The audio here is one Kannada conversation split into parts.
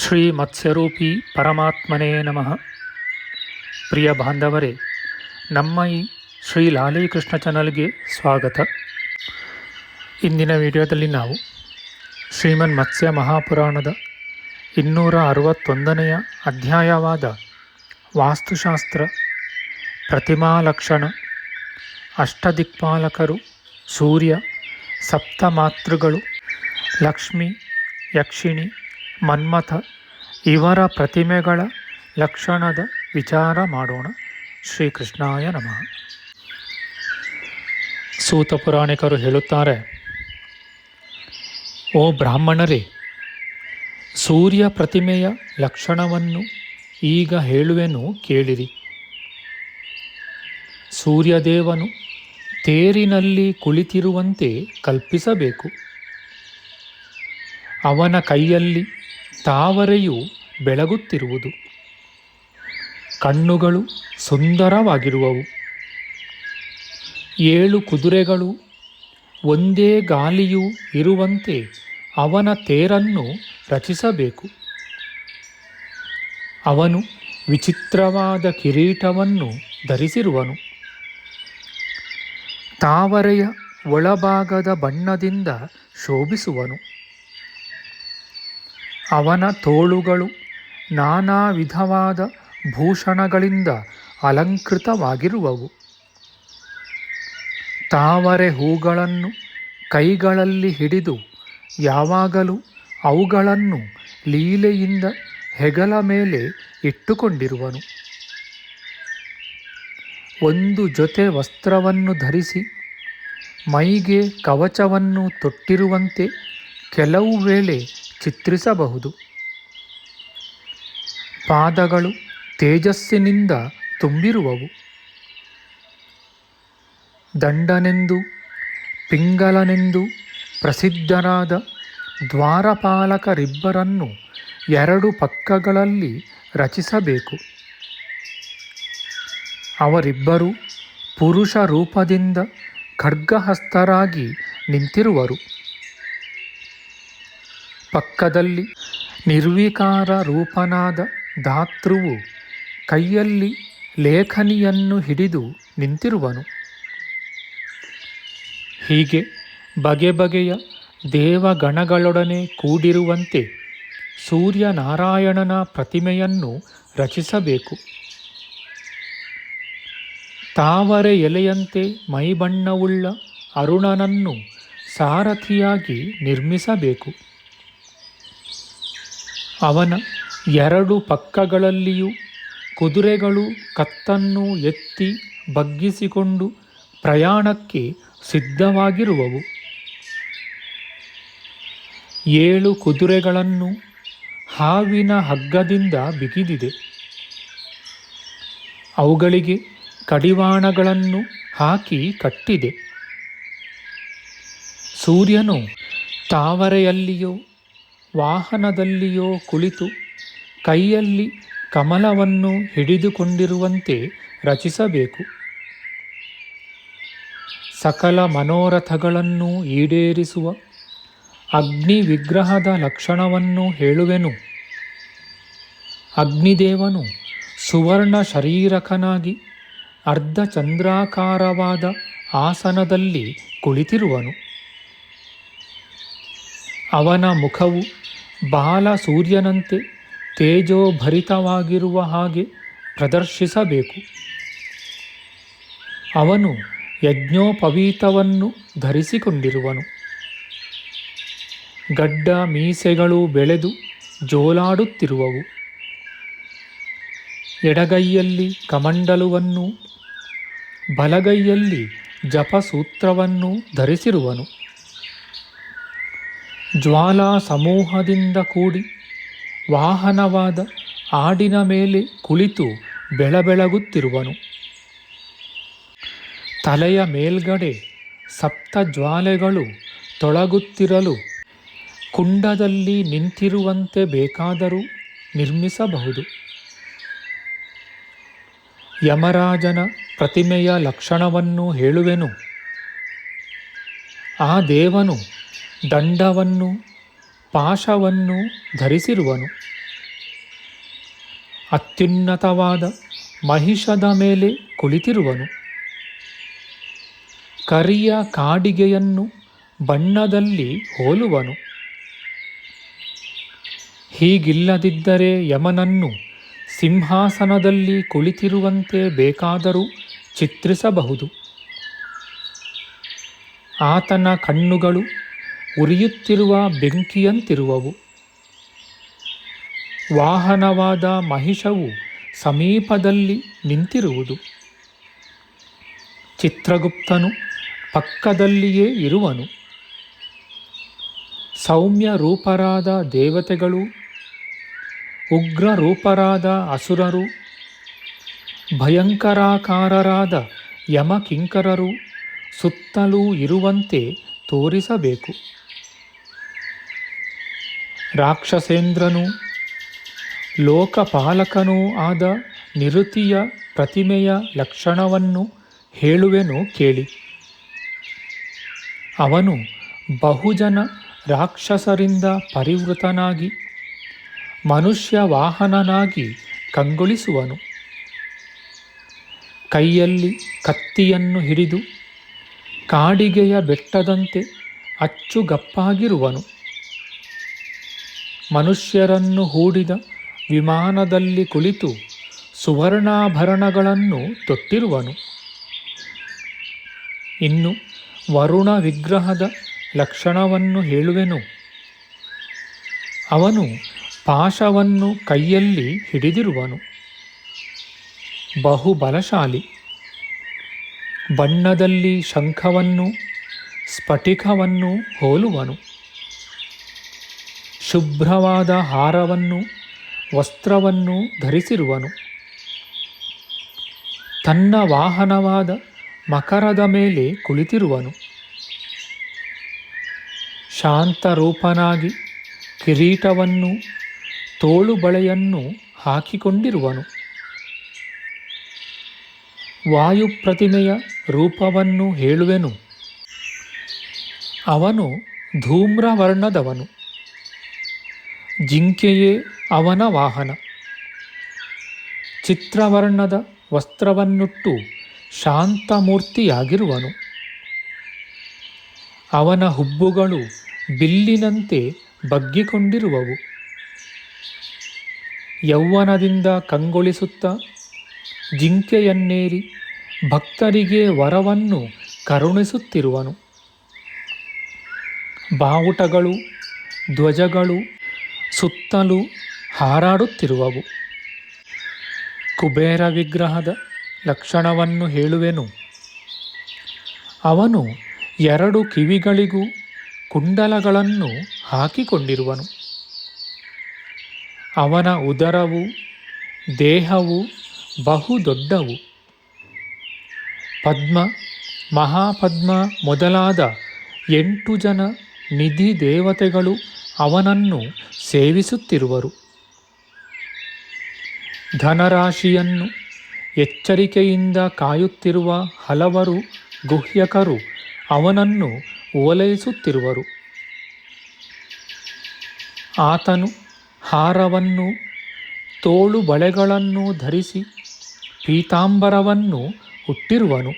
ಶ್ರೀ ಮತ್ಸ್ಯರೂಪಿ ಪರಮಾತ್ಮನೇ ನಮಃ. ಪ್ರಿಯ ಬಾಂಧವರೇ, ನಮ್ಮ ಈ ಶ್ರೀ ಲಾಲೀಕೃಷ್ಣ ಚಾನಲ್ಗೆ ಸ್ವಾಗತ. ಇಂದಿನ ವಿಡಿಯೋದಲ್ಲಿ ನಾವು ಶ್ರೀಮನ್ ಮತ್ಸ್ಯ ಮಹಾಪುರಾಣದ ಇನ್ನೂರ ಅರವತ್ತೊಂದನೆಯ ಅಧ್ಯಾಯವಾದ ವಾಸ್ತುಶಾಸ್ತ್ರ ಪ್ರತಿಮಾಲಕ್ಷಣ ಅಷ್ಟದಿಕ್ಪಾಲಕರು, ಸೂರ್ಯ, ಸಪ್ತಮಾತೃಗಳು, ಲಕ್ಷ್ಮಿ, ಯಕ್ಷಿಣಿ ಮನ್ಮಥ, ಇವರ ಪ್ರತಿಮೆಗಳ ಲಕ್ಷಣದ ವಿಚಾರ ಮಾಡೋಣ. ಶ್ರೀಕೃಷ್ಣಾಯ ನಮಃ. ಸೂತ ಪುರಾಣಿಕರು ಹೇಳುತ್ತಾರೆ, ಓ ಬ್ರಾಹ್ಮಣರೇ, ಸೂರ್ಯ ಪ್ರತಿಮೆಯ ಲಕ್ಷಣವನ್ನು ಈಗ ಹೇಳುವೆನು ಕೇಳಿರಿ. ಸೂರ್ಯದೇವನು ತೇರಿನಲ್ಲಿ ಕುಳಿತಿರುವಂತೆ ಕಲ್ಪಿಸಬೇಕು. ಅವನ ಕೈಯಲ್ಲಿ ತಾವರೆಯು ಬೆಳಗುತ್ತಿರುವುದು. ಕಣ್ಣುಗಳು ಸುಂದರವಾಗಿರುವವು. ಏಳು ಕುದುರೆಗಳು ಒಂದೇ ಗಾಲಿಯೂ ಇರುವಂತೆ ಅವನ ತೇರನ್ನು ರಚಿಸಬೇಕು. ಅವನು ವಿಚಿತ್ರವಾದ ಕಿರೀಟವನ್ನು ಧರಿಸಿರುವನು. ತಾವರೆಯ ಒಳಭಾಗದ ಬಣ್ಣದಿಂದ ಶೋಭಿಸುವನು. ಅವನ ತೋಳುಗಳು ನಾನಾ ವಿಧವಾದ ಭೂಷಣಗಳಿಂದ ಅಲಂಕೃತವಾಗಿರುವವು. ತಾವರೆ ಹೂಗಳನ್ನು ಕೈಗಳಲ್ಲಿ ಹಿಡಿದು ಯಾವಾಗಲೂ ಅವುಗಳನ್ನು ಲೀಲೆಯಿಂದ ಹೆಗಲ ಮೇಲೆ ಇಟ್ಟುಕೊಂಡಿರುವನು. ಒಂದು ಜೊತೆ ವಸ್ತ್ರವನ್ನು ಧರಿಸಿ ಮೈಗೆ ಕವಚವನ್ನು ತೊಟ್ಟಿರುವಂತೆ ಕೆಲವು ವೇಳೆ ಚಿತ್ರಿಸಬಹುದು. ಪಾದಗಳು ತೇಜಸ್ಸಿನಿಂದ ತುಂಬಿರುವವು. ದಂಡನೆಂದು, ಪಿಂಗಲನೆಂದು ಪ್ರಸಿದ್ಧರಾದ ದ್ವಾರಪಾಲಕರಿಬ್ಬರನ್ನು ಎರಡು ಪಕ್ಕಗಳಲ್ಲಿ ರಚಿಸಬೇಕು. ಅವರಿಬ್ಬರು ಪುರುಷ ರೂಪದಿಂದ ಖಡ್ಗಹಸ್ತರಾಗಿ ನಿಂತಿರುವರು. ಪಕ್ಕದಲ್ಲಿ ನಿರ್ವಿಕಾರ ರೂಪನಾದ ಧಾತೃವು ಕೈಯಲ್ಲಿ ಲೇಖನಿಯನ್ನು ಹಿಡಿದು ನಿಂತಿರುವನು. ಹೀಗೆ ಬಗೆ ಬಗೆಯ ದೇವಗಣಗಳೊಡನೆ ಕೂಡಿರುವಂತೆ ಸೂರ್ಯನಾರಾಯಣನ ಪ್ರತಿಮೆಯನ್ನು ರಚಿಸಬೇಕು. ತಾವರೆ ಎಲೆಯಂತೆ ಮೈಬಣ್ಣವುಳ್ಳ ಅರುಣನನ್ನು ಸಾರಥಿಯಾಗಿ ನಿರ್ಮಿಸಬೇಕು. ಅವನ ಎರಡು ಪಕ್ಕಗಳಲ್ಲಿಯೂ ಕುದುರೆಗಳು ಕತ್ತನ್ನು ಎತ್ತಿ ಬಗ್ಗಿಸಿಕೊಂಡು ಪ್ರಯಾಣಕ್ಕೆ ಸಿದ್ಧವಾಗಿರುವವು. ಏಳು ಕುದುರೆಗಳನ್ನು ಹಾವಿನ ಹಗ್ಗದಿಂದ ಬಿಗಿದಿದೆ. ಅವುಗಳಿಗೆ ಕಡಿವಾಣಗಳನ್ನು ಹಾಕಿ ಕಟ್ಟಿದೆ. ಸೂರ್ಯನು ತಾವರೆಯಲ್ಲಿಯೋ ವಾಹನದಲ್ಲಿಯೋ ಕುಳಿತು ಕೈಯಲ್ಲಿ ಕಮಲವನ್ನು ಹಿಡಿದುಕೊಂಡಿರುವಂತೆ ರಚಿಸಬೇಕು. ಸಕಲ ಮನೋರಥಗಳನ್ನು ಈಡೇರಿಸುವ ಅಗ್ನಿ ವಿಗ್ರಹದ ಲಕ್ಷಣವನ್ನು ಹೇಳುವೆನು. ಅಗ್ನಿದೇವನು ಸುವರ್ಣ ಶರೀರಕನಾಗಿ ಅರ್ಧಚಂದ್ರಾಕಾರವಾದ ಆಸನದಲ್ಲಿ ಕುಳಿತಿರುವನು. ಅವನ ಮುಖವು ಬಾಲ ಸೂರ್ಯನಂತೆ ತೇಜೋಭರಿತವಾಗಿರುವ ಹಾಗೆ ಪ್ರದರ್ಶಿಸಬೇಕು. ಅವನು ಯಜ್ಞೋಪವೀತವನ್ನು ಧರಿಸಿಕೊಂಡಿರುವನು. ಗಡ್ಡ ಮೀಸೆಗಳು ಬೆಳೆದು ಜೋಲಾಡುತ್ತಿರುವವು. ಎಡಗೈಯಲ್ಲಿ ಕಮಂಡಲುವನ್ನು ಬಲಗೈಯಲ್ಲಿ ಜಪಸೂತ್ರವನ್ನು ಧರಿಸಿರುವನು. ಜ್ವಾಲಾ ಸಮೂಹದಿಂದ ಕೂಡಿ ವಾಹನವಾದ ಆಡಿನ ಮೇಲೆ ಕುಳಿತು ಬೆಳಬೆಳಗುತ್ತಿರುವನು. ತಲೆಯ ಮೇಲ್ಗಡೆ ಸಪ್ತ ಜ್ವಾಲೆಗಳು ತೊಳಗುತ್ತಿರಲು ಕುಂಡದಲ್ಲಿ ನಿಂತಿರುವಂತೆ ಬೇಕಾದರೂ ನಿರ್ಮಿಸಬಹುದು. ಯಮರಾಜನ ಪ್ರತಿಮೆಯ ಲಕ್ಷಣವನ್ನು ಹೇಳುವೆನು. ಆ ದೇವನು ದಂಡವನ್ನು, ಪಾಶವನ್ನು ಧರಿಸಿರುವನು. ಅತ್ಯುನ್ನತವಾದ ಮಹಿಷದ ಮೇಲೆ ಕುಳಿತಿರುವನು. ಕರಿಯ ಕಾಡಿಗೆಯನ್ನು ಬಣ್ಣದಲ್ಲಿ ಹೋಲುವನು. ಹೀಗಿಲ್ಲದಿದ್ದರೆ ಯಮನನ್ನು ಸಿಂಹಾಸನದಲ್ಲಿ ಕುಳಿತಿರುವಂತೆ ಬೇಕಾದರೂ ಚಿತ್ರಿಸಬಹುದು. ಆತನ ಕಣ್ಣುಗಳು ಉರಿಯುತ್ತಿರುವ ಬೆಂಕಿಯಂತಿರುವವು. ವಾಹನವಾದ ಮಹಿಷವು ಸಮೀಪದಲ್ಲಿ ನಿಂತಿರುವುದು. ಚಿತ್ರಗುಪ್ತನು ಪಕ್ಕದಲ್ಲಿಯೇ ಇರುವನು. ಸೌಮ್ಯ ರೂಪರಾದ ದೇವತೆಗಳು ಉಗ್ರ ರೂಪರಾದ ಅಸುರರು, ಭಯಂಕರಾಕಾರರಾದ ಯಮಕಿಂಕರರು ಸುತ್ತಲೂ ಇರುವಂತೆ ತೋರಿಸಬೇಕು. ರಾಕ್ಷಸೇಂದ್ರನು ಲೋಕಪಾಲಕನೂ ಆದ ನಿರುತಿಯ ಪ್ರತಿಮೆಯ ಲಕ್ಷಣವನ್ನು ಹೇಳುವೆನು ಕೇಳಿ. ಅವನು ಬಹುಜನ ರಾಕ್ಷಸರಿಂದ ಪರಿವೃತನಾಗಿ ಮನುಷ್ಯ ವಾಹನನಾಗಿ ಕಂಗೊಳಿಸುವನು. ಕೈಯಲ್ಲಿ ಕತ್ತಿಯನ್ನು ಹಿಡಿದು ಕಾಡಿಗೆಯ ಬೆಟ್ಟದಂತೆ ಅಚ್ಚುಗಪ್ಪಾಗಿರುವನು. ಮನುಷ್ಯರನ್ನು ಹೂಡಿದ ವಿಮಾನದಲ್ಲಿ ಕುಳಿತು ಸುವರ್ಣಾಭರಣಗಳನ್ನು ತೊಟ್ಟಿರುವನು. ಇನ್ನು ವರುಣ ವಿಗ್ರಹದ ಲಕ್ಷಣವನ್ನು ಹೇಳುವೆನು. ಅವನು ಪಾಶವನ್ನು ಕೈಯಲ್ಲಿ ಹಿಡಿದಿರುವನು. ಬಹುಬಲಶಾಲಿ. ಬಣ್ಣದಲ್ಲಿ ಶಂಖವನ್ನು, ಸ್ಫಟಿಕವನ್ನು ಹೋಲುವನು. ಶುಭ್ರವಾದ ಹಾರವನ್ನು, ವಸ್ತ್ರವನ್ನು ಧರಿಸಿರುವನು. ತನ್ನ ವಾಹನವಾದ ಮಕರದ ಮೇಲೆ ಕುಳಿತಿರುವನು. ಶಾಂತರೂಪನಾಗಿ ಕಿರೀಟವನ್ನು, ತೋಳುಬಳೆಯನ್ನು ಹಾಕಿಕೊಂಡಿರುವನು. ವಾಯುಪ್ರತಿಮೆಯ ರೂಪವನ್ನು ಹೇಳುವೆನು. ಅವನು ಧೂಮ್ರವರ್ಣದವನು. ಜಿಂಕೆಯೇ ಅವನ ವಾಹನ. ಚಿತ್ರವರ್ಣದ ವಸ್ತ್ರವನ್ನುಟ್ಟು ಶಾಂತಮೂರ್ತಿಯಾಗಿರುವನು. ಅವನ ಹುಬ್ಬುಗಳು ಬಿಲ್ಲಿನಂತೆ ಬಗ್ಗಿಕೊಂಡಿರುವವು. ಯೌವನದಿಂದ ಕಂಗೊಳಿಸುತ್ತಾ ಜಿಂಕೆಯನ್ನೇರಿ ಭಕ್ತರಿಗೆ ವರವನ್ನು ಕರುಣಿಸುತ್ತಿರುವನು. ಬಾವುಟಗಳು, ಧ್ವಜಗಳು ಸುತ್ತಲೂ ಹಾರಾಡುತ್ತಿರುವವು. ಕುಬೇರ ವಿಗ್ರಹದ ಲಕ್ಷಣವನ್ನು ಹೇಳುವೆನು. ಅವನು ಎರಡು ಕಿವಿಗಳಿಗೂ ಕುಂಡಲಗಳನ್ನು ಹಾಕಿಕೊಂಡಿರುವನು. ಅವನ ಉದರವು ದೇಹವು ಬಹು ದೊಡ್ಡವು ಪದ್ಮ, ಮಹಾಪದ್ಮ ಮೊದಲಾದ ಎಂಟು ಜನ ನಿಧಿ ದೇವತೆಗಳು ಅವನನ್ನು ಸೇವಿಸುತ್ತಿರುವರು. ಧನರಾಶಿಯನ್ನು ಎಚ್ಚರಿಕೆಯಿಂದ ಕಾಯುತ್ತಿರುವ ಹಲವರು ಗುಹ್ಯಕರು ಅವನನ್ನು ಓಲೈಸುತ್ತಿರುವರು. ಆತನು ಹಾರವನ್ನು, ತೋಳು ಬಳೆಗಳನ್ನು ಧರಿಸಿ ಪೀತಾಂಬರವನ್ನು ಹುಟ್ಟಿರುವನು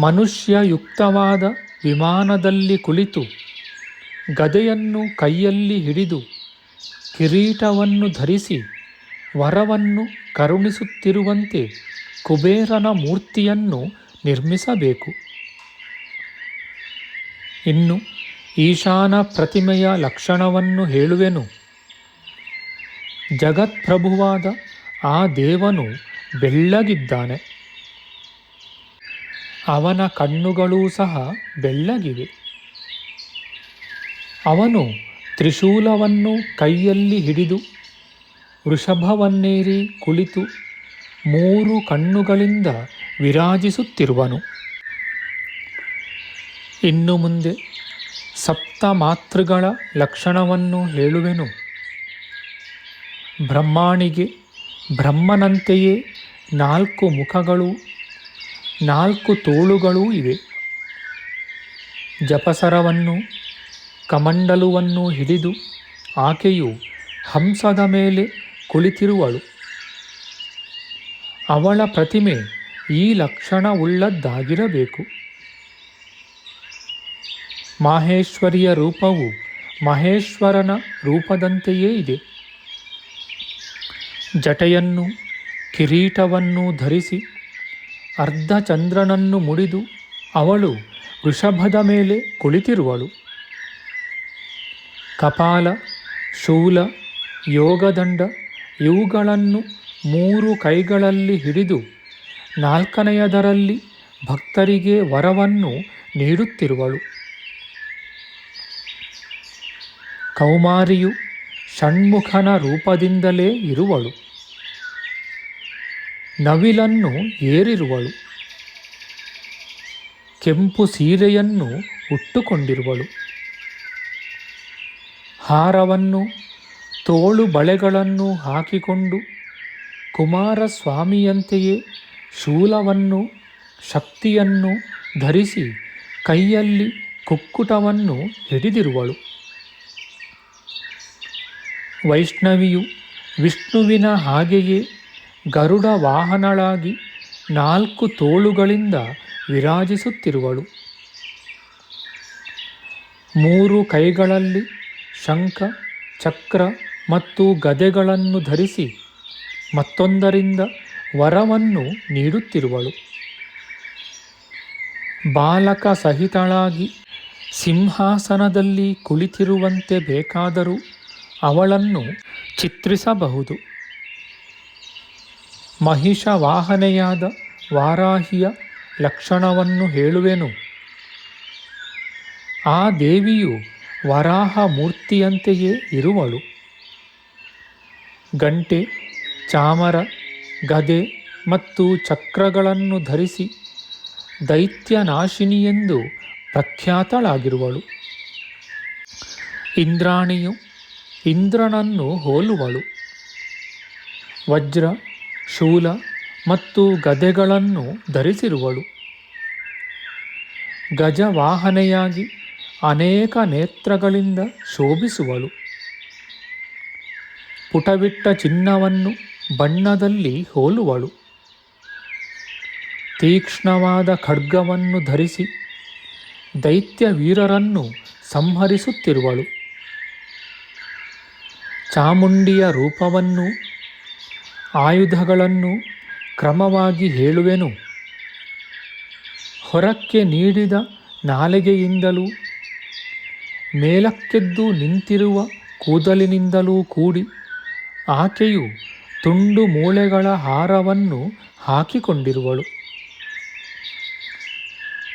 ಮನುಷ್ಯಯುಕ್ತವಾದ ವಿಮಾನದಲ್ಲಿ ಕುಳಿತು ಗದೆಯನ್ನು ಕೈಯಲ್ಲಿ ಹಿಡಿದು ಕಿರೀಟವನ್ನು ಧರಿಸಿ ವರವನ್ನು ಕರುಣಿಸುತ್ತಿರುವಂತೆ ಕುಬೇರನ ಮೂರ್ತಿಯನ್ನು ನಿರ್ಮಿಸಬೇಕು. ಇನ್ನು ಈಶಾನ ಪ್ರತಿಮೆಯ ಲಕ್ಷಣವನ್ನು ಹೇಳುವೆನು. ಜಗತ್ಪ್ರಭುವಾದ ಆ ದೇವನು ಬೆಳ್ಳಗಿದ್ದಾನೆ. ಅವನ ಕಣ್ಣುಗಳೂ ಸಹ ಬೆಳ್ಳಗಿವೆ. ಅವನು ತ್ರಿಶೂಲವನ್ನು ಕೈಯಲ್ಲಿ ಹಿಡಿದು ವೃಷಭವನ್ನೇರಿ ಕುಳಿತು ಮೂರು ಕಣ್ಣುಗಳಿಂದ ವಿರಾಜಿಸುತ್ತಿರುವನು. ಇನ್ನು ಮುಂದೆ ಸಪ್ತ ಮಾತೃಗಳ ಲಕ್ಷಣವನ್ನು ಹೇಳುವೆನು. ಬ್ರಹ್ಮಾಣಿಗೆ ಬ್ರಹ್ಮನಂತೆಯೇ ನಾಲ್ಕು ಮುಖಗಳು, ನಾಲ್ಕು ತೋಳುಗಳೂ ಇವೆ. ಜಪಸರವನ್ನು ಕಮಂಡಲುವನ್ನು ಹಿಡಿದು ಆಕೆಯು ಹಂಸದ ಮೇಲೆ ಕುಳಿತಿರುವಳು. ಅವಳ ಪ್ರತಿಮೆ ಈ ಲಕ್ಷಣವುಳ್ಳದ್ದಾಗಿರಬೇಕು. ಮಾಹೇಶ್ವರಿಯ ರೂಪವು ಮಹೇಶ್ವರನ ರೂಪದಂತೆಯೇ ಇದೆ. ಜಟೆಯನ್ನು, ಕಿರೀಟವನ್ನು ಧರಿಸಿ, ಅರ್ಧಚಂದ್ರನನ್ನು ಮುಡಿದು ಅವಳು ವೃಷಭದ ಮೇಲೆ ಕುಳಿತಿರುವಳು. ಕಪಾಲ, ಶೂಲ, ಯೋಗದಂಡ ಇವುಗಳನ್ನು ಮೂರು ಕೈಗಳಲ್ಲಿ ಹಿಡಿದು ನಾಲ್ಕನೆಯದರಲ್ಲಿ ಭಕ್ತರಿಗೆ ವರವನ್ನು ನೀಡುತ್ತಿರುವಳು. ಕೌಮಾರಿಯು ಷಣ್ಮುಖನ ರೂಪದಿಂದಲೇ ಇರುವಳು. ನವಿಲನ್ನು ಏರಿರುವಳು. ಕೆಂಪು ಸೀರೆಯನ್ನು ಉಟ್ಟುಕೊಂಡಿರುವಳು. ಹಾರವನ್ನು, ತೋಳು ಬಳೆಗಳನ್ನು ಹಾಕಿಕೊಂಡು ಕುಮಾರಸ್ವಾಮಿಯಂತೆಯೇ ಶೂಲವನ್ನು, ಶಕ್ತಿಯನ್ನು ಧರಿಸಿ ಕೈಯಲ್ಲಿ ಕುಕ್ಕುಟವನ್ನು ಹಿಡಿದಿರುವಳು. ವೈಷ್ಣವಿಯು ವಿಷ್ಣುವಿನ ಹಾಗೆಯೇ ಗರುಡ ವಾಹನಳಾಗಿ ನಾಲ್ಕು ತೋಳುಗಳಿಂದ ವಿರಾಜಿಸುತ್ತಿರುವಳು. ಮೂರು ಕೈಗಳಲ್ಲಿ ಶಂಖ, ಚಕ್ರ ಮತ್ತು ಗದೆಗಳನ್ನು ಧರಿಸಿ ಮತ್ತೊಂದರಿಂದ ವರವನ್ನು ನೀಡುತ್ತಿರುವಳು. ಬಾಲಕ ಸಹಿತಳಾಗಿ ಸಿಂಹಾಸನದಲ್ಲಿ ಕುಳಿತಿರುವಂತೆ ಬೇಕಾದರೂ ಅವಳನ್ನು ಚಿತ್ರಿಸಬಹುದು. ಮಹಿಷ ವಾಹನೆಯಾದ ವಾರಾಹಿಯ ಲಕ್ಷಣವನ್ನು ಹೇಳುವೆನು. ಆ ದೇವಿಯು ವರಾಹ ಮೂರ್ತಿಯಂತೆಯೇ ಇರುವಳು. ಗಂಟೆ, ಚಾಮರ, ಗದೆ ಮತ್ತು ಚಕ್ರಗಳನ್ನು ಧರಿಸಿ ದೈತ್ಯನಾಶಿನಿಯೆಂದು ಪ್ರಖ್ಯಾತಳಾಗಿರುವಳು. ಇಂದ್ರಾಣಿಯು ಇಂದ್ರನನ್ನು ಹೋಲುವಳು. ವಜ್ರ, ಶೂಲ ಮತ್ತು ಗದೆಗಳನ್ನು ಧರಿಸಿರುವಳು. ಗಜವಾಹನೆಯಾಗಿ ಅನೇಕ ನೇತ್ರಗಳಿಂದ ಶೋಭಿಸುವಳು. ಪುಟವಿಟ್ಟ ಚಿನ್ನವನ್ನು ಬಣ್ಣದಲ್ಲಿ ಹೋಲುವಳು. ತೀಕ್ಷ್ಣವಾದ ಖಡ್ಗವನ್ನು ಧರಿಸಿ ದೈತ್ಯ ವೀರರನ್ನು ಸಂಹರಿಸುತ್ತಿರುವಳು. ಚಾಮುಂಡಿಯ ರೂಪವನ್ನು, ಆಯುಧಗಳನ್ನು ಕ್ರಮವಾಗಿ ಹೇಳುವೆನು. ಹೊರಕ್ಕೆ ನೀಡಿದ ನಾಲಿಗೆಯಿಂದಲೂ ಮೇಲಕ್ಕೆದ್ದು ನಿಂತಿರುವ ಕೂದಲಿನಿಂದಲೂ ಕೂಡಿ ಆಕೆಯು ತುಂಡು ಮೂಳೆಗಳ ಹಾರವನ್ನು ಹಾಕಿಕೊಂಡಿರುವಳು.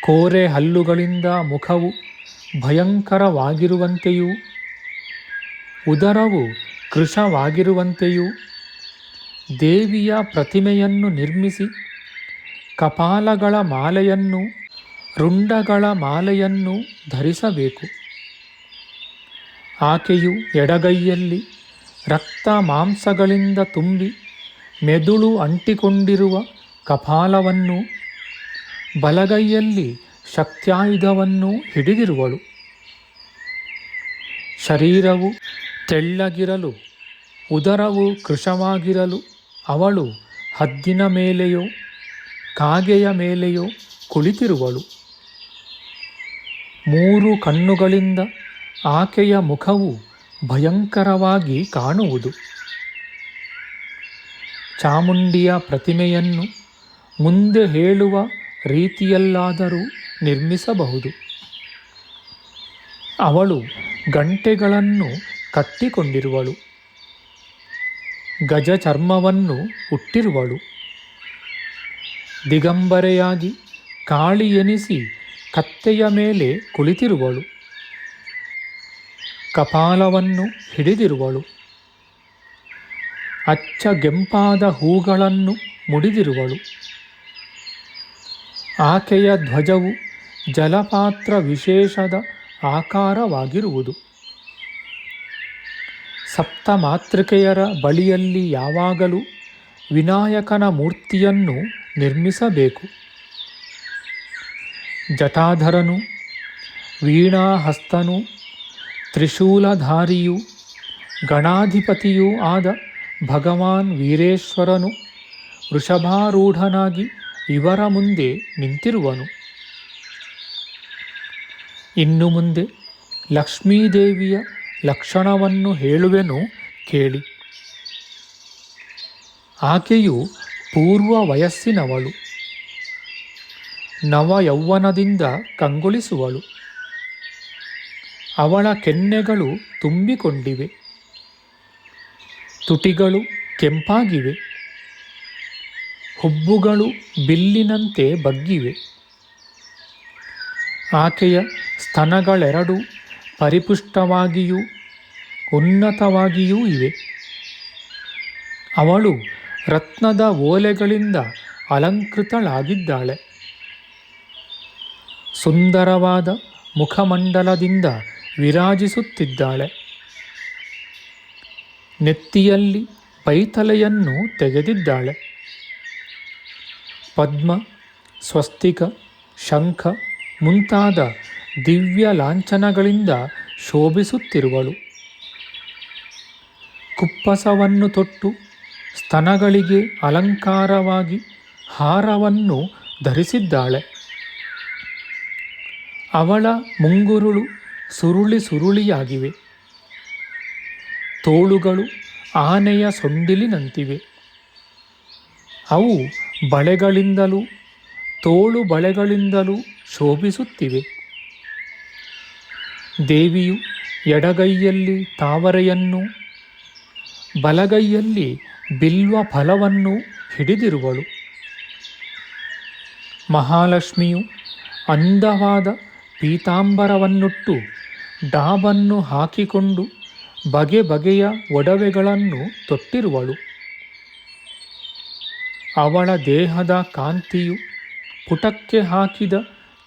ಕೋರೆ ಹಲ್ಲುಗಳಿಂದ ಮುಖವು ಭಯಂಕರವಾಗಿರುವಂತೆಯೂ, ಉದರವು ಕೃಶವಾಗಿರುವಂತೆಯೂ, ದೇವಿಯ ಪ್ರತಿಮೆಯನ್ನು ನಿರ್ಮಿಸಿ ಕಪಾಲಗಳ ಮಾಲೆಯನ್ನು, ರುಂಡಗಳ ಮಾಲೆಯನ್ನು ಧರಿಸಬೇಕು. ಆಕೆಯು ಎಡಗೈಯಲ್ಲಿ ರಕ್ತ ಮಾಂಸಗಳಿಂದ ತುಂಬಿ ಮೆದುಳು ಅಂಟಿಕೊಂಡಿರುವ ಕಪಾಲವನ್ನು, ಬಲಗೈಯಲ್ಲಿ ಶಕ್ತ್ಯಾಯುಧವನ್ನು ಹಿಡಿದಿರುವಳು. ಶರೀರವು ತೆಳ್ಳಗಿರಲು, ಉದರವು ಕೃಶವಾಗಿರಲು ಅವಳು ಹದ್ದಿನ ಮೇಲೆಯೋ, ಕಾಗೆಯ ಮೇಲೆಯೋ ಕುಳಿತಿರುವಳು. ಮೂರು ಕಣ್ಣುಗಳಿಂದ ಆಕೆಯ ಮುಖವು ಭಯಂಕರವಾಗಿ ಕಾಣುವುದು. ಚಾಮುಂಡಿಯ ಪ್ರತಿಮೆಯನ್ನು ಮುಂದೆ ಹೇಳುವ ರೀತಿಯಲ್ಲಾದರೂ ನಿರ್ಮಿಸಬಹುದು. ಅವಳು ಗಂಟೆಗಳನ್ನು ಕಟ್ಟಿಕೊಂಡಿರುವಳು. ಗಜ ಚರ್ಮವನ್ನು ಹುಟ್ಟಿರುವಳು. ದಿಗಂಬರೆಯಾಗಿ ಕಾಳಿ ಎನಿಸಿ ಕತ್ತೆಯ ಮೇಲೆ ಕುಳಿತಿರುವಳು. ಕಪಾಲವನ್ನು ಹಿಡಿದಿರುವಳು. ಅಚ್ಚ ಗೆಂಪಾದ ಹೂಗಳನ್ನು ಮುಡಿದಿರುವಳು. ಆಕೆಯ ಧ್ವಜವು ಜಲಪಾತ್ರ ವಿಶೇಷದ ಆಕಾರವಾಗಿರುವುದು. ಸಪ್ತಮಾತೃಕೆಯರ ಬಳಿಯಲ್ಲಿ ಯಾವಾಗಲೂ ವಿನಾಯಕನ ಮೂರ್ತಿಯನ್ನು ನಿರ್ಮಿಸಬೇಕು. ಜಟಾಧರನು, ವೀಣಾಹಸ್ತನು ತ್ರಿಶೂಲಧಾರಿಯೂ, ಗಣಾಧಿಪತಿಯೂ ಆದ ಭಗವಾನ್ ವೀರೇಶ್ವರನು ವೃಷಭಾರೂಢನಾಗಿ ಇವರ ಮುಂದೆ ನಿಂತಿರುವನು. ಇನ್ನು ಮುಂದೆ ಲಕ್ಷ್ಮೀದೇವಿಯ ಲಕ್ಷಣವನ್ನು ಹೇಳುವೆನು ಕೇಳಿ. ಆಕೆಯು ಪೂರ್ವ ವಯಸ್ಸಿನವಳು, ನವಯೌವನದಿಂದ ಕಂಗೊಳಿಸುವಳು. ಅವಳ ಕೆನ್ನೆಗಳು ತುಂಬಿಕೊಂಡಿವೆ. ತುಟಿಗಳು ಕೆಂಪಾಗಿವೆ. ಹುಬ್ಬುಗಳು ಬಿಲ್ಲಿನಂತೆ ಬಗ್ಗಿವೆ. ಆಕೆಯ ಸ್ತನಗಳೆರಡೂ ಪರಿಪುಷ್ಟವಾಗಿಯೂ ಉನ್ನತವಾಗಿಯೂ ಇವೆ. ಅವಳು ರತ್ನದ ಓಲೆಗಳಿಂದ ಅಲಂಕೃತಳಾಗಿದ್ದಾಳೆ. ಸುಂದರವಾದ ಮುಖಮಂಡಲದಿಂದ ವಿರಾಜಿಸುತ್ತಿದ್ದಾಳೆ. ನೆತ್ತಿಯಲ್ಲಿ ಪೈತಲೆಯನ್ನು ತೆಗೆದಿದ್ದಾಳೆ. ಪದ್ಮ, ಸ್ವಸ್ತಿಕ, ಶಂಖ ಮುಂತಾದ ದಿವ್ಯ ಲಾಂಛನಗಳಿಂದ ಶೋಭಿಸುತ್ತಿರುವಳು. ಕುಪ್ಪಸವನ್ನು ತೊಟ್ಟು ಸ್ತನಗಳಿಗೆ ಅಲಂಕಾರವಾಗಿ ಹಾರವನ್ನು ಧರಿಸಿದ್ದಾಳೆ. ಅವಳ ಮುಂಗುರುಳು ಸುರುಳಿ ಸುರುಳಿಯಾಗಿವೆ. ತೋಳುಗಳು ಆನೆಯ ಸೊಂಡಿಲಿನಂತಿವೆ. ಅವು ಬಳೆಗಳಿಂದಲೂ, ತೋಳು ಬಳೆಗಳಿಂದಲೂ ಶೋಭಿಸುತ್ತಿವೆ. ದೇವಿಯು ಎಡಗೈಯಲ್ಲಿ ತಾವರೆಯನ್ನು, ಬಲಗೈಯಲ್ಲಿ ಬಿಲ್ವ ಫಲವನ್ನು ಹಿಡಿದಿರುವಳು. ಮಹಾಲಕ್ಷ್ಮಿಯು ಅಂದವಾದ ಪೀತಾಂಬರವನ್ನುಟ್ಟು ಡಾಬನ್ನು ಹಾಕಿಕೊಂಡು ಬಗೆ ಬಗೆಯ ಒಡವೆಗಳನ್ನು ತೊಟ್ಟಿರುವಳು. ಅವಳ ದೇಹದ ಕಾಂತಿಯು ಪುಟಕ್ಕೆ ಹಾಕಿದ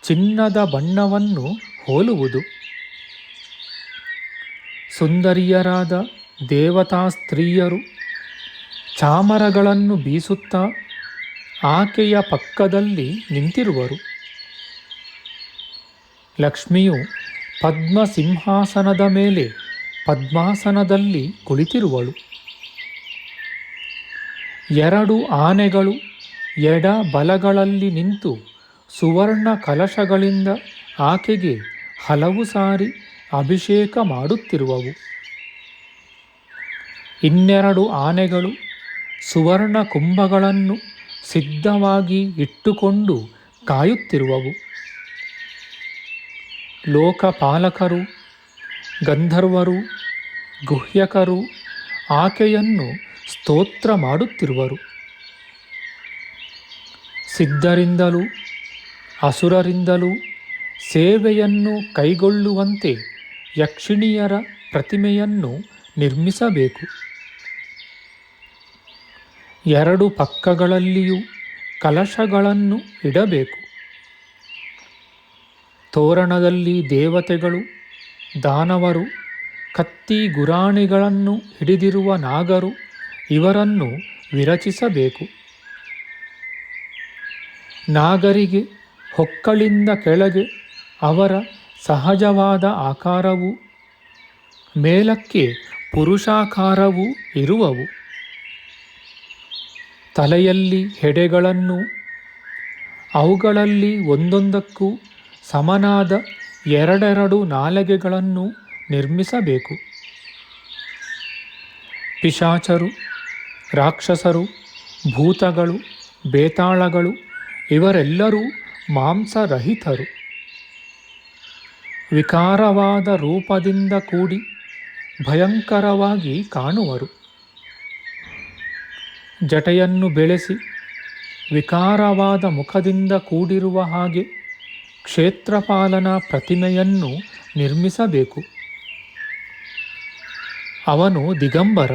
ಚಿನ್ನದ ಬಣ್ಣವನ್ನು ಹೋಲುವುದು. ಸುಂದರಿಯರಾದ ದೇವತಾ ಸ್ತ್ರೀಯರು ಚಾಮರಗಳನ್ನು ಬೀಸುತ್ತಾ ಆಕೆಯ ಪಕ್ಕದಲ್ಲಿ ನಿಂತಿರುವರು. ಲಕ್ಷ್ಮಿಯು ಪದ್ಮ ಸಿಂಹಾಸನದ ಮೇಲೆ ಪದ್ಮಾಸನದಲ್ಲಿ ಕುಳಿತಿರುವಳು. ಎರಡು ಆನೆಗಳು ಎಡ ಬಲಗಳಲ್ಲಿ ನಿಂತು ಸುವರ್ಣ ಕಲಶಗಳಿಂದ ಆಕೆಗೆ ಹಲವು ಸಾರಿ ಅಭಿಷೇಕ ಮಾಡುತ್ತಿರುವವು. ಇನ್ನೆರಡು ಆನೆಗಳು ಸುವರ್ಣ ಕುಂಭಗಳನ್ನು ಸಿದ್ಧವಾಗಿ ಇಟ್ಟುಕೊಂಡು ಕಾಯುತ್ತಿರುವವು. ಲೋಕಪಾಲಕರು, ಗಂಧರ್ವರು, ಗುಹ್ಯಕರು ಆಕೆಯನ್ನು ಸ್ತೋತ್ರ ಮಾಡುತ್ತಿರುವರು. ಸಿದ್ಧರಿಂದಲೂ ಅಸುರರಿಂದಲೂ ಸೇವೆಯನ್ನು ಕೈಗೊಳ್ಳುವಂತೆ ಯಕ್ಷಿಣಿಯರ ಪ್ರತಿಮೆಯನ್ನು ನಿರ್ಮಿಸಬೇಕು. ಎರಡು ಪಕ್ಕಗಳಲ್ಲಿಯೂ ಕಲಶಗಳನ್ನು ಇಡಬೇಕು. ತೋರಣದಲ್ಲಿ ದೇವತೆಗಳು, ದಾನವರು, ಕತ್ತಿ ಗುರಾಣಿಗಳನ್ನು ಹಿಡಿದಿರುವ ನಾಗರು ಇವರನ್ನು ವಿರಚಿಸಬೇಕು. ನಾಗರಿಗೆ ಹೊಕ್ಕಳಿಂದ ಕೆಳಗೆ ಅವರ ಸಹಜವಾದ ಆಕಾರವು, ಮೇಲಕ್ಕೆ ಪುರುಷಾಕಾರವೂ ಇರುವವು. ತಲೆಯಲ್ಲಿ ಹೆಡೆಗಳನ್ನು, ಅವುಗಳಲ್ಲಿ ಒಂದೊಂದಕ್ಕೂ ಸಮನಾದ ಎರಡೆರಡು ನಾಲಗೆಗಳನ್ನು ನಿರ್ಮಿಸಬೇಕು. ಪಿಶಾಚರು, ರಾಕ್ಷಸರು, ಭೂತಗಳು, ಬೇತಾಳಗಳು, ಇವರೆಲ್ಲರೂ ಮಾಂಸರಹಿತರು. ವಿಕಾರವಾದ ರೂಪದಿಂದ ಕೂಡಿ ಭಯಂಕರವಾಗಿ ಕಾಣುವರು. ಜಟೆಯನ್ನು ಬೆಳೆಸಿ ವಿಕಾರವಾದ ಮುಖದಿಂದ ಕೂಡಿರುವ ಹಾಗೆ ಕ್ಷೇತ್ರಪಾಲನ ಪ್ರತಿಮೆಯನ್ನು ನಿರ್ಮಿಸಬೇಕು. ಅವನು ದಿಗಂಬರ,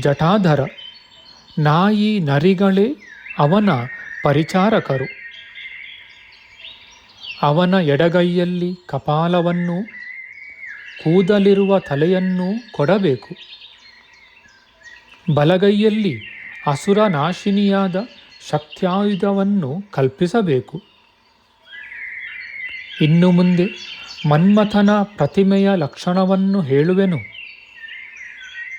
ಜಟಾಧರ, ನಾಯಿ ನರಿಗಳೇ ಅವನ ಪರಿಚಾರಕರು. ಅವನ ಎಡಗೈಯಲ್ಲಿ ಕಪಾಲವನ್ನು, ಕೂದಲಿರುವ ತಲೆಯನ್ನು ಕೊಡಬೇಕು. ಬಲಗೈಯಲ್ಲಿ ಅಸುರನಾಶಿನಿಯಾದ ಶಕ್ತ್ಯಾಯುಧವನ್ನು ಕಲ್ಪಿಸಬೇಕು. ಇನ್ನು ಮುಂದೆ ಮನ್ಮಥನ ಪ್ರತಿಮೆಯ ಲಕ್ಷಣವನ್ನು ಹೇಳುವೆನು.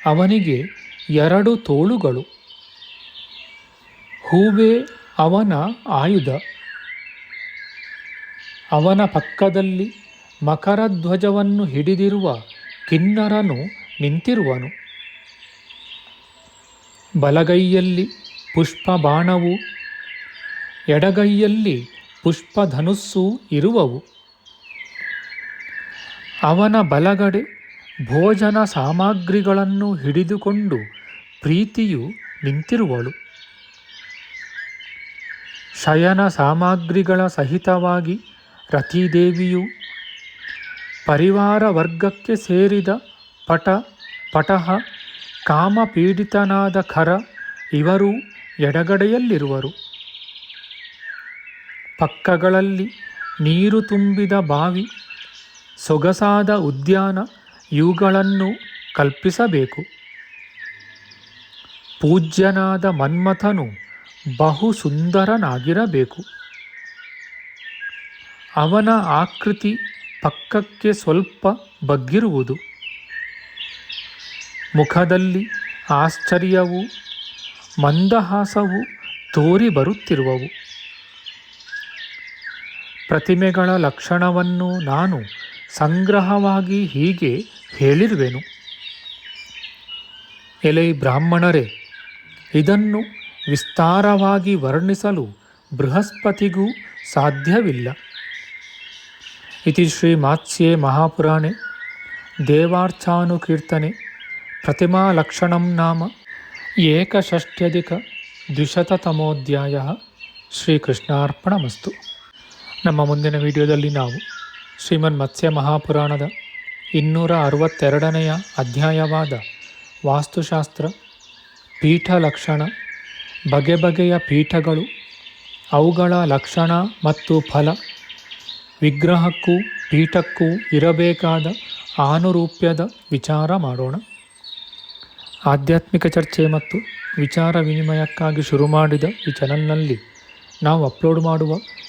ಅವನಿಗೆ ಎರಡು ತೋಳುಗಳು. ಹೂವೇ ಅವನ ಆಯುಧ. ಅವನ ಪಕ್ಕದಲ್ಲಿ ಮಕರಧ್ವಜವನ್ನು ಹಿಡಿದಿರುವ ಕಿನ್ನರನು ನಿಂತಿರುವನು. ಬಲಗೈಯಲ್ಲಿ ಪುಷ್ಪ ಬಾಣವು ಎಡಗೈಯಲ್ಲಿ ಪುಷ್ಪಧನುಸ್ಸು ಇರುವವು. ಅವನ ಬಲಗಡೆ ಭೋಜನ ಸಾಮಗ್ರಿಗಳನ್ನು ಹಿಡಿದುಕೊಂಡು ಪ್ರೀತಿಯು ನಿಂತಿರುವಳು. ಶಯನ ಸಾಮಗ್ರಿಗಳ ಸಹಿತವಾಗಿ ರತಿದೇವಿಯು ಪರಿವಾರ ವರ್ಗಕ್ಕೆ ಸೇರಿದ ಪಟ, ಪಟಹ, ಕಾಮಪೀಡಿತನಾದ ಖರ ಇವರು ಎಡಗಡೆಯಲ್ಲಿರುವರು. ಪಕ್ಕಗಳಲ್ಲಿ ನೀರು ತುಂಬಿದ ಬಾವಿ, ಸೊಗಸಾದ ಉದ್ಯಾನ ಇವುಗಳನ್ನು ಕಲ್ಪಿಸಬೇಕು. ಪೂಜ್ಯನಾದ ಮನ್ಮಥನು ಬಹು ಸುಂದರನಾಗಿರಬೇಕು ಅವನ ಆಕೃತಿ ಪಕ್ಕಕ್ಕೆ ಸ್ವಲ್ಪ ಬಗ್ಗಿರುವುದು. ಮುಖದಲ್ಲಿ ಆಶ್ಚರ್ಯವು, ಮಂದಹಾಸವು ತೋರಿ ಬರುತ್ತಿರುವವು ಪ್ರತಿಮೆಗಳ ಲಕ್ಷಣವನ್ನು ನಾನು ಸಂಗ್ರಹವಾಗಿ ಹೀಗೆ ಹೇಳಿರುವೆನು. ಎಲೆ ಬ್ರಾಹ್ಮಣರೇ, ಇದನ್ನು ವಿಸ್ತಾರವಾಗಿ ವರ್ಣಿಸಲು ಬೃಹಸ್ಪತಿಗೂ ಸಾಧ್ಯವಿಲ್ಲ. ಇತಿ ಶ್ರೀ ಮಾತ್ಸ್ಯೆ ಮಹಾಪುರಾಣೆ, ದೇವಾರ್ಚಾನುಕೀರ್ತನೆ ಪ್ರತಿಮಾಲಕ್ಷಣಂ ನಾಮ, ಏಕಷಷ್ಟ್ಯಧಿಕ ದ್ವಿಶತತಮೋಧ್ಯಾಯ ಶ್ರೀಕೃಷ್ಣಾರ್ಪಣಮಸ್ತು. ನಮ್ಮ ಮುಂದಿನ ವಿಡಿಯೋದಲ್ಲಿ ನಾವು ಶ್ರೀಮನ್ ಮತ್ಸ್ಯ ಮಹಾಪುರಾಣದ ಇನ್ನೂರ ಅರವತ್ತೆರಡನೆಯ ಅಧ್ಯಾಯವಾದ ವಾಸ್ತುಶಾಸ್ತ್ರ, ಪೀಠ ಲಕ್ಷಣ, ಬಗೆ ಬಗೆಯ ಪೀಠಗಳು, ಅವುಗಳ ಲಕ್ಷಣ ಮತ್ತು ಫಲ, ವಿಗ್ರಹಕ್ಕೂ ಪೀಠಕ್ಕೂ ಇರಬೇಕಾದ ಆನುರೂಪ್ಯದ ವಿಚಾರ ಮಾಡೋಣ. ಆಧ್ಯಾತ್ಮಿಕ ಚರ್ಚೆ ಮತ್ತು ವಿಚಾರ ವಿನಿಮಯಕ್ಕಾಗಿ ಶುರು ಮಾಡಿದ ಈ ಚಾನಲ್ನಲ್ಲಿ ನಾವು ಅಪ್ಲೋಡ್ ಮಾಡುವ